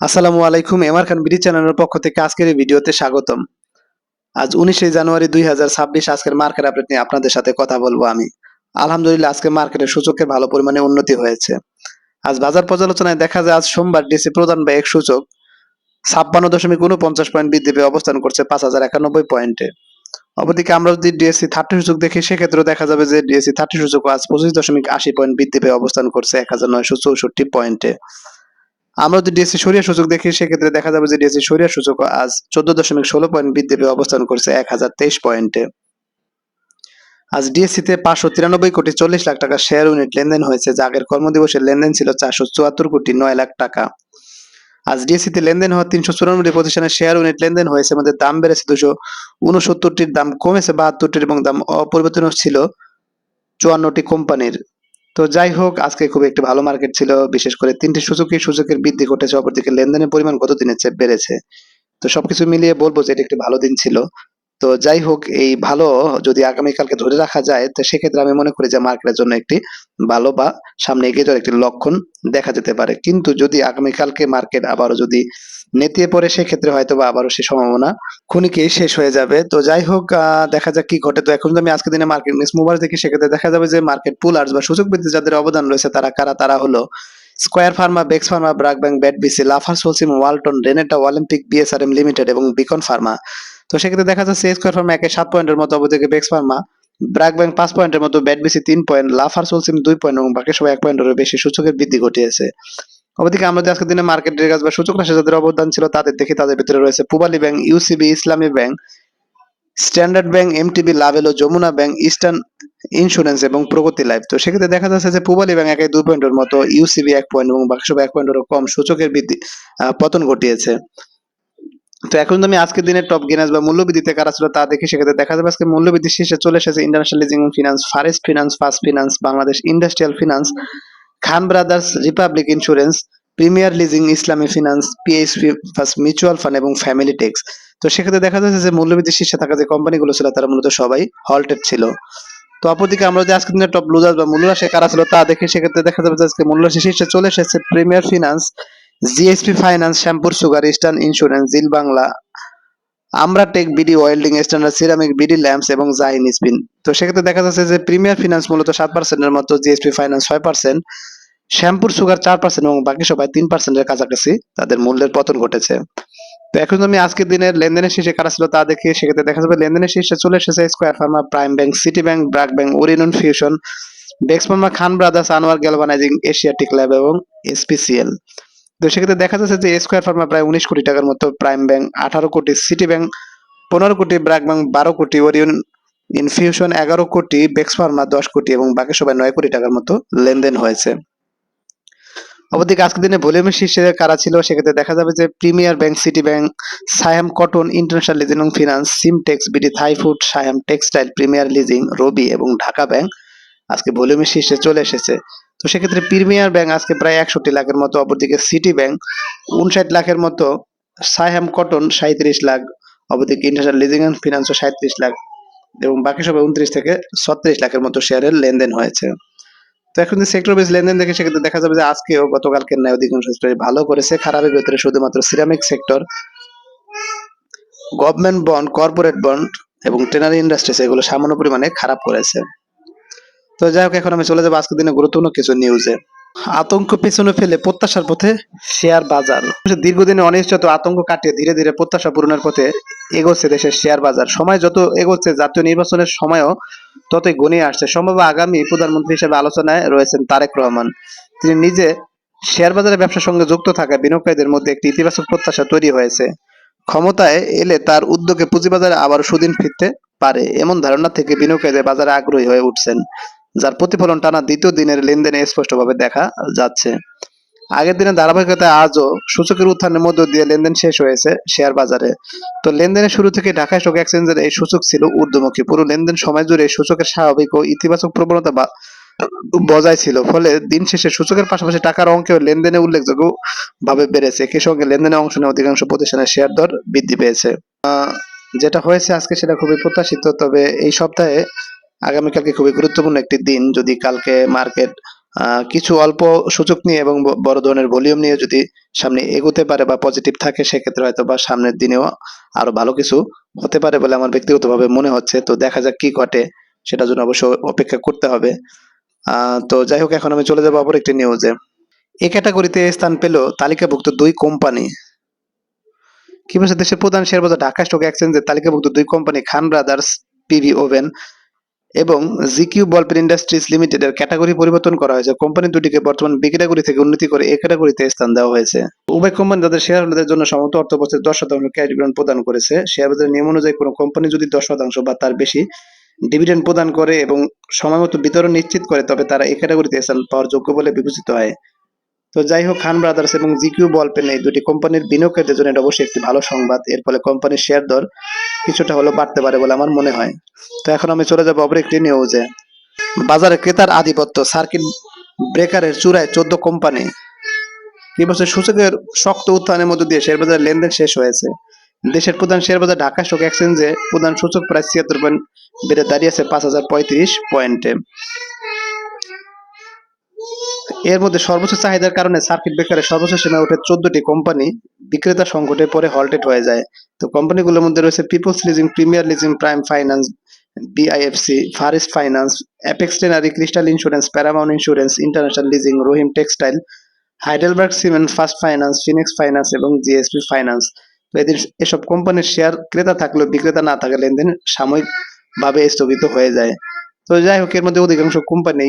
আসসালামু আলাইকুম এমআর খান বিডি চ্যানেলের পক্ষ থেকে আজকের এই ভিডিওতে স্বাগতম। আজ উনিশে জানুয়ারি দুই হাজার ছাব্বিশ আজকের মার্কেট আপডেট নিয়ে আপনাদের সাথে কথা বলব আমি। আলহামদুলিল্লাহ, আজকে মার্কেটের সূচকে ভালো পরিমাণে উন্নতি হয়েছে। আজ বাজার পর্যালোচনায় দেখা যায়, আজ সোমবার ডিসি প্রধান বা এক সূচক ছাপ্পান্ন দশমিক উনপঞ্চাশ পয়েন্ট বৃদ্ধি পেয়ে অবস্থান করছে পাঁচ হাজার একানব্বই পয়েন্টে। অপরদিকে আমরা যদি ডিএসসি থার্টি সূচক দেখি, সেক্ষেত্রেও দেখা যাবে যে ডিএসসি থার্টি সূচক আজ পঁচিশ দশমিক আশি পয়েন্ট বৃদ্ধি পেয়ে অবস্থান করছে এক হাজার নয়শো চৌষট্টি পয়েন্টে। আমরা যদি ডিএসসি সরিয়া সূচক দেখি, সেক্ষেত্রে দেখা যাবে যে ডিএসসি সরিয়া সূচক আজ চোদ্দ দশমিক ষোলো পয়েন্ট বৃদ্ধি পেয়ে অবস্থান করছে এক হাজার তেইশ পয়েন্টে। আজ ডিএসসি তে পাঁচশো তিরানব্বই কোটি চল্লিশ লাখ টাকা শেয়ার ইউনিট লেনদেন হয়েছে, যা আগের কর্মদিবসের লেনদেন ছিল চারশো চুয়াত্তর কোটি নয় লাখ টাকা। আজ ডিএসসি তে লেনদেন হওয়া তিনশো চুরানব্বই প্রতিষ্ঠানের শেয়ার ইউনিট লেনদেন হয়েছে মধ্যে দাম বেড়েছে দুশো উনসত্তরটির, দাম কমেছে বাহাত্তরটির এবং দাম অপরিবর্তন ছিল চুয়ান্নটি কোম্পানির। তো যাই হোক, আজকে খুব একটি ভালো মার্কেট ছিল। বিশেষ করে তিনটি সূচকে সূচকের বৃদ্ধি ঘটেছে, অপরদিকে লেনদেনের পরিমাণ গত দিনের চেয়ে বেড়েছে। তো সবকিছু মিলিয়ে বলব যে, এটি একটি ভালো দিন ছিল। তো যাই হোক, এই ভালো যদি আগামীকালকে ধরে রাখা যায়, তো সেক্ষেত্রে আমি মনে করি যে মার্কেটের জন্য একটি ভালো বা সামনে এগিয়ে যাওয়ার একটি লক্ষণ দেখা যেতে পারে। কিন্তু যদি আগামীকালকে মার্কেট আবারও যদি নেতিয়ে পড়ে, সেক্ষেত্রে হয়তো বা আবারও সে সম্ভাবনা ক্ষণিকেই শেষ হয়ে যাবে। তো যাই হোক দেখা যাক কি ঘটে। তো এখন যদি আমি আজকে দিনে মার্কেট মিস মুভার দেখি, সেক্ষেত্রে দেখা যাবে যে মার্কেট পুলার্স বা সূচক বৃদ্ধি যাদের অবদান রয়েছে, তারা কারা? তারা হলো square Pharma বেক্স Pharma BRAC Bank BAT BC Lafarge সোলসিম Walton Renata Olympic BSRM Limited এবং বিকন ফার্মা তো সেক্ষেত্রে দেখা যাচ্ছে স্কয়ার ফার্মা একে সাত পয়েন্টের মতো অবদিকে বেক্স ফার্মা ব্রাক ব্যাংক পাঁচ পয়েন্টের মতো ব্যাট বিসি তিন পয়েন্ট লাফার সোলসিম দুই পয়েন্ট এবং বাকি সবাই এক পয়েন্টেরও বেশি সূচকের বৃদ্ধি ঘটিয়েছে। অবদিকে যদি আজকের দিনে মার্কেট রেগাজ বা সূচক রাশি যাদের অবদান ছিল তাদের দেখি, তাদের ভিতরে রয়েছে Pubali Bank UCB Islami Bank Standard Bank MTB Lovello Jamuna Bank Eastern Insurance এবং প্রগতি লাইফ তো সেক্ষেত্রে দেখা যাচ্ছে যে পূবালী ব্যাংক একে দুই পয়েন্টের মতো ইউসিবি এক পয়েন্ট এবং বাকি সব এক পয়েন্টেরও কম সূচকের বৃদ্ধি পতন ঘটিয়েছে। তো এখন আমি আজকের দিনে টপ গেনার্স বা মূল্যবৃদ্ধিতে কারা ছিল তা দেখে সেক্ষেত্রে দেখা যাবে। আজকে মূল্যবৃদ্ধি শীর্ষে চলে এসেছে International Leasing Finance Far East Finance First Finance Bangladesh Industrial Finance Khan Brothers Republic Insurance Premier Leasing Islami Finance PHP First Mutual Fund এবং ফ্যামিলি টেক্স তো সেক্ষেত্রে দেখা যাচ্ছে যে মূল্যবৃদ্ধি শীর্ষে থাকা যে কোম্পানিগুলো ছিল, তারা মূলত সবাই হল্টেড ছিল। তো অপরদিকে আমরা যে আজকের দিনে টপ লুজার্স বা মূল্যরাশি কারা ছিল তা দেখে সেক্ষেত্রে দেখা যাবে যে আজকে মূল্যরাশি শীর্ষে চলে এসেছে Premier Finance GSP Finance, Shyampur Sugar, Eastern Insurance, Zeal Bangla, Aamra Tech BD, Welding, Standard, Ceramic, BD, Lamps এবং জাহিন স্পিন। তো সেক্ষেত্রে দেখা যাচ্ছে যে প্রিমিয়ার ফিনান্স মূলত সাত পার্সেন্টের মতো, জিএসপি ফাইন্যান্স ছয় পার্সেন্ট শ্যাম্পুর সুগার চার পার্সেন্ট এবং বাকি সবাই তিন পার্সেন্টের কাছাকাছি তাদের মূল্যের পতন ঘটেছে। তো এখন আমি আজকের দিনের লেনদেনের শীর্ষে কারা ছিল তা দেখে সেক্ষেত্রে দেখা যাবে লেনদেনের শীর্ষে চলে এসেছে Square Pharma Prime Bank City Bank BRAC Bank Orion Fusion Bex Pharma Khan Brothers Anwar Galvanising Asiatic Lab এবং এসপিসিএল তো সেক্ষেত্রে দেখা যাচ্ছে যে স্কোয়ার ফার্মা প্রায় উনিশ কোটি টাকার মতো প্রাইম ব্যাংক আঠারো কোটি সিটি ব্যাংক পনেরো কোটি ব্রাক ব্যাংক বারো কোটি ওরিয়ন ইনফিউশন এগারো কোটি বেক্স ফার্মা দশ কোটি এবং বাকি সবাই নয় কোটি টাকার মতো লেনদেন হয়েছে। অপরদিকে আজকের দিনে ভলিউমের শীর্ষে কারা ছিল? সেক্ষেত্রে দেখা যাবে যে Premier Bank City Bank Saiham Cotton International Leasing Finance Simtex BD Thai Food Saiham Textile Premier Leasing Robi এবং ঢাকা ব্যাংক আজকে ভলিউমের শীর্ষে চলে এসেছে। তো সেক্ষেত্রে প্রিমিয়ার ব্যাংক আজকে প্রায় একষট্টি লাখের মতো, অপরদিকে সিটি ব্যাংক উনষাট লাখের মতো সায়াম কটন সাঁত্রিশ লাখ, অপরদিকে ইন্টারন্যাশনাল লিজিং অ্যান্ড ফিনান্সও সাঁত্রিশ লাখ এবং বাকি সবাই উনত্রিশ থেকে ছত্রিশ লাখের মতো শেয়ারের লেনদেন হয়েছে। তো এখন যে সেক্টর বেস লেনদেন দেখে সেক্ষেত্রে দেখা যাবে যে আজকেও গতকালকের ন্যায় অধিকাংশ ভালো করেছে। খারাপের ভেতরে শুধুমাত্র ceramic sector government bond corporate bond এবং টেনারি ইন্ডাস্ট্রিজ এগুলো সামান্য পরিমাণে খারাপ করেছে। তো যাই হোক, এখন আমি চলে যাব আজকের দিনে গুরুত্বপূর্ণ কিছু নিউজে আতঙ্ক পেছনে ফেলে প্রত্যাশার পথে শেয়ার বাজার। দীর্ঘদিনের অনিশ্চিত আতঙ্ক কাটিয়ে ধীরে ধীরে প্রত্যাশা পূরণের পথে এগোচ্ছে দেশের শেয়ার বাজার। সময় যত এগোচ্ছে, জাতীয় নির্বাচনের সময়ও ততই ঘনিয়ে আসছে। সম্ভব আগামী প্রধানমন্ত্রী হিসেবে আলোচনায় রয়েছেন তারেক রহমান। তিনি নিজে শেয়ার বাজারের ব্যবসার সঙ্গে যুক্ত থাকা বিনিয়োগকারীদের মধ্যে একটি ইতিবাচক প্রত্যাশা তৈরি হয়েছে। ক্ষমতায় এলে তার উদ্যোগে পুঁজিবাজারে আবার সুদিন ফিরতে পারে, এমন ধারণা থেকে বিনিয়োগকারীদের বাজারে আগ্রহী হয়ে উঠছেন। যার প্রতিফলন টানা দ্বিতীয় দিনের লেনদেনে স্পষ্টভাবে দেখা যাচ্ছে। আগের দিনে ধারাবাহিকতায় আজও সূচকের উত্থানের মধ্য দিয়ে লেনদেন শেষ হয়েছে শেয়ার বাজারে। তো লেনদেনের শুরু থেকে ঢাকা স্টক এক্সচেঞ্জের এই সূচক ছিল ঊর্ধ্বমুখী। পুরো লেনদেন সময় জুড়ে সূচকের স্বাভাবিক ও ইতিবাচক প্রবণতা বজায় ছিল। ফলে দিন শেষে সূচকের পাশাপাশি টাকার অঙ্কেও লেনদেনে উল্লেখযোগ্য ভাবে বেড়েছে। একই সঙ্গে লেনদেনে অংশ নেওয়া অধিকাংশ প্রতিষ্ঠানের শেয়ার দর বৃদ্ধি পেয়েছে। যেটা হয়েছে আজকে সেটা খুবই প্রত্যাশিত, তবে এই সপ্তাহে আগামীকালকে খুবই গুরুত্বপূর্ণ একটি দিন। যদি কালকে মার্কেট কিছু অল্প সূচক নিয়ে এবং বড় ধরনের ভলিউম নিয়ে যদি সামনে এগোতে পারে বা পজিটিভ থাকে, সেক্ষেত্রে হয়তো বা সামনের দিনেও আরও ভালো কিছু হতে পারে বলে আমার ব্যক্তিগতভাবে মনে হচ্ছে। তো দেখা যাক কি ঘটে, সেটার জন্য অবশ্য অপেক্ষা করতে হবে। তো যাই হোক, এখন আমি চলে যাব আবার একটি নিউজে এই ক্যাটাগরিতে স্থান পেল তালিকাভুক্ত দুই কোম্পানি কি বলছে দেশের প্রধান শেয়ার বাজার ঢাকা স্টক এক্সচেঞ্জের তালিকাভুক্ত দুই company Khan Brothers PV woven এবং জিকিউ বলপেন ইন্ডাস্ট্রিজ লিমিটেডের ক্যাটাগরি পরিবর্তন করা হয়েছে। কোম্পানি দুটিকে বর্তমান বি ক্যাটাগরি থেকে উন্নতি করে এ ক্যাটাগরিতে স্থান দেওয়া হয়েছে। উভয় কোম্পানি তাদের শেয়ার হোল্ডারদের জন্য সমস্ত অর্থ বছর দশ শতাংশ ক্যাশ ডিভিডেন্ড প্রদান করেছে। শেয়ার বাজারের নিয়ম অনুযায়ী কোনো কোম্পানি যদি দশ শতাংশ বা তার বেশি ডিভিডেন্ড প্রদান করে এবং সময় মতো বিতরণ নিশ্চিত করে, তবে তারা এ ক্যাটাগরিতে স্থান পাওয়ার যোগ্য বলে বিবেচিত হয়। তো যাই হোক, খান ব্রাদার্স এবং জিকিউ বলপেন এই দুটি কোম্পানির বিনিয়োগকারীদের জন্য এটা অবশ্যই একটি ভালো সংবাদ। এর ফলে কোম্পানির শেয়ার দর কিছুটা হলেও বাড়তে পারে বলে আমার মনে হয়। তো এখন আমি চলে যাব অপর একটি নিউজে বাজারে ক্রেতার আধিপত্য, সার্কিট ব্রেকারের চূড়ায় চোদ্দ কোম্পানি। এই বছর সূচকের শক্ত উত্থানের মধ্য দিয়ে শেয়ার বাজার লেনদেন শেষ হয়েছে। দেশের প্রধান শেয়ার বাজার ঢাকা স্টক এক্সচেঞ্জে প্রধান সূচক প্রায় ছিয়াত্তর পয়েন্ট বেড়ে দাঁড়িয়েছে পাঁচ হাজার পঁয়ত্রিশ পয়েন্টে এর মধ্যে সর্বোচ্চ চাহিদার কারণে সার্কিট ব্রেকারের সর্বোচ্চ সীমায় ওঠে চোদ্দটি কোম্পানি বিক্রেতা সংকটে পরে হল্টেড হয়ে যায়। তো কোম্পানিগুলোর মধ্যে রয়েছে Peoples Leasing Premier Leasing Prime Finance BIFC Fareast Finance Apex Tannery Crystal Insurance Paramount Insurance International Leasing Rahim Textile Heidelberg Cement First Finance Phoenix Finance এবং জিএসপি ফাইন্যান্স তো এদের এসব কোম্পানির শেয়ার ক্রেতা থাকলেও বিক্রেতা না থাকা লেনদেন সাময়িকভাবে স্থগিত হয়ে যায়। তো যাই হোক, এর মধ্যে অধিকাংশ কোম্পানি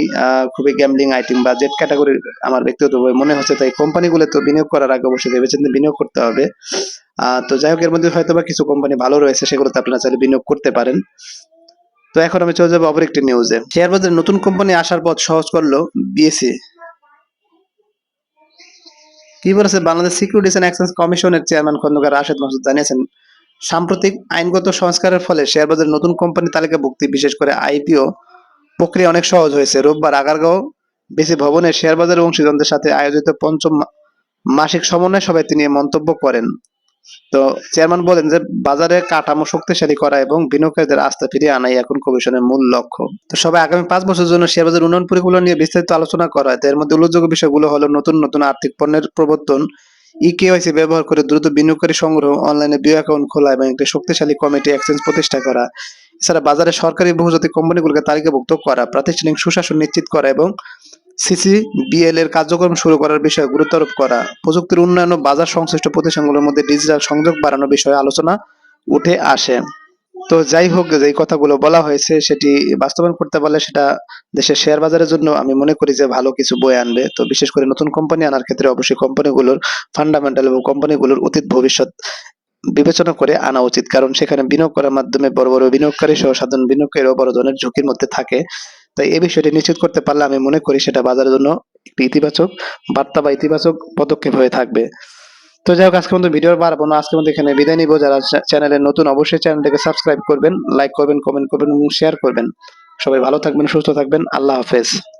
খুবই গ্যামলিং আইটেম বা জেড ক্যাটাগরির আমার ব্যক্তিগতভাবে মনে হচ্ছে। তাই কোম্পানিগুলো তো বিনিয়োগ করার আগে অবশ্যই ভেবেচিন্তে বিনিয়োগ করতে হবে। তো যাই হোক, এর মধ্যে হয়তো বা কিছু কোম্পানি ভালো রয়েছে, সেগুলোতে আপনারা চাইলে বিনিয়োগ করতে পারেন। তো এখন আমি চলে যাব অপর একটি নিউজে শেয়ার বাজারে নতুন কোম্পানি আসার পথ সহজ করল বিএসসি কি বলেছে? বাংলাদেশ সিকিউরিটিজ অ্যান্ড এক্সচেঞ্জ কমিশনের চেয়ারম্যান খন্দকার রাশেদ মাসুদ জানিয়েছেন, সাম্প্রতিক আইনগত সংস্কারের ফলে শেয়ার বাজারে নতুন কোম্পানি তালিকাভুক্তি, বিশেষ করে আইপিও প্রক্রিয়া অনেক সহজ হয়েছে। রোববার আগারগাঁও বিসি ভবনে শেয়ার বাজারের অংশীদারদের সাথে আয়োজিত পঞ্চম মাসিক সমন্বয় সভায় তিনি মন্তব্য করেন। তো চেয়ারম্যান বলেন যে বাজারে কাঠামো শক্তিশালী করা এবং বিনিয়োগকারীদের আস্থা ফিরিয়ে আনাই এখন কমিশনের মূল লক্ষ্য। তো সবাই আগামী পাঁচ বছরের জন্য শেয়ার বাজার উন্নয়ন পরিকল্পনা নিয়ে বিস্তারিত আলোচনা করা হয়। এর মধ্যে উল্লেখযোগ্য বিষয়গুলো হলো নতুন নতুন আর্থিক পণ্যের প্রবর্তন ই কেওয়াইসি ব্যবহার করে দ্রুত বিনিয়োগকারী সংগ্রহ, অনলাইনে বিও অ্যাকাউন্ট খোলা এবং একটি শক্তিশালী কমিটি এক্সচেঞ্জ প্রতিষ্ঠা করা। এছাড়া বাজারে সরকারি বহুজাতিক কোম্পানিগুলোকে তালিকাভুক্ত করা, প্রাতিষ্ঠানিক সুশাসন নিশ্চিত করা এবং সিসিবিএল এর কার্যক্রম শুরু করার বিষয়ে গুরুত্ব আরোপ করা। প্রযুক্তির উন্নয়ন ও বাজার সংশ্লিষ্ট প্রতিষ্ঠানগুলোর মধ্যে ডিজিটাল সংযোগ বাড়ানোর বিষয়ে আলোচনা উঠে আসে। তো যাই হোক, যেই কথাগুলো বলা হয়েছে সেটি বাস্তবায়ন করতে পারলে সেটা দেশের শেয়ার বাজারের জন্য আমি মনে করি যে ভালো কিছু বয়ে আনবে। তো বিশেষ করে নতুন কোম্পানি আনার ক্ষেত্রে অবশ্যই কোম্পানিগুলোর ফান্ডামেন্টাল এবং কোম্পানিগুলোর অতীত ভবিষ্যৎ বিবেচনা করে আনা উচিত। কারণ সেখানে বিনিয়োগ করার মাধ্যমে বড় বড় বিনিয়োগকারী সহ সাধারণ বিনিয়োগকারীরাও বড় ধরনের ঝুঁকির মধ্যে থাকে। তাই এই বিষয়টি নিশ্চিত করতে পারলে আমি মনে করি সেটা বাজারের জন্য একটি ইতিবাচক বার্তা বা ইতিবাচক পদক্ষেপ হয়ে থাকবে। তো যাই হোক, আজকের মতো ভিডিও বাড়াবো না। আজকের মতো এখানে বিদায় নিব। যারা চ্যানেলে নতুন অবশ্যই চ্যানেলটাকে সাবস্ক্রাইব করবেন, লাইক করবেন, কমেন্ট করবেন এবং শেয়ার করবেন। সবাই ভালো থাকবেন, সুস্থ থাকবেন। আল্লাহ হাফেজ।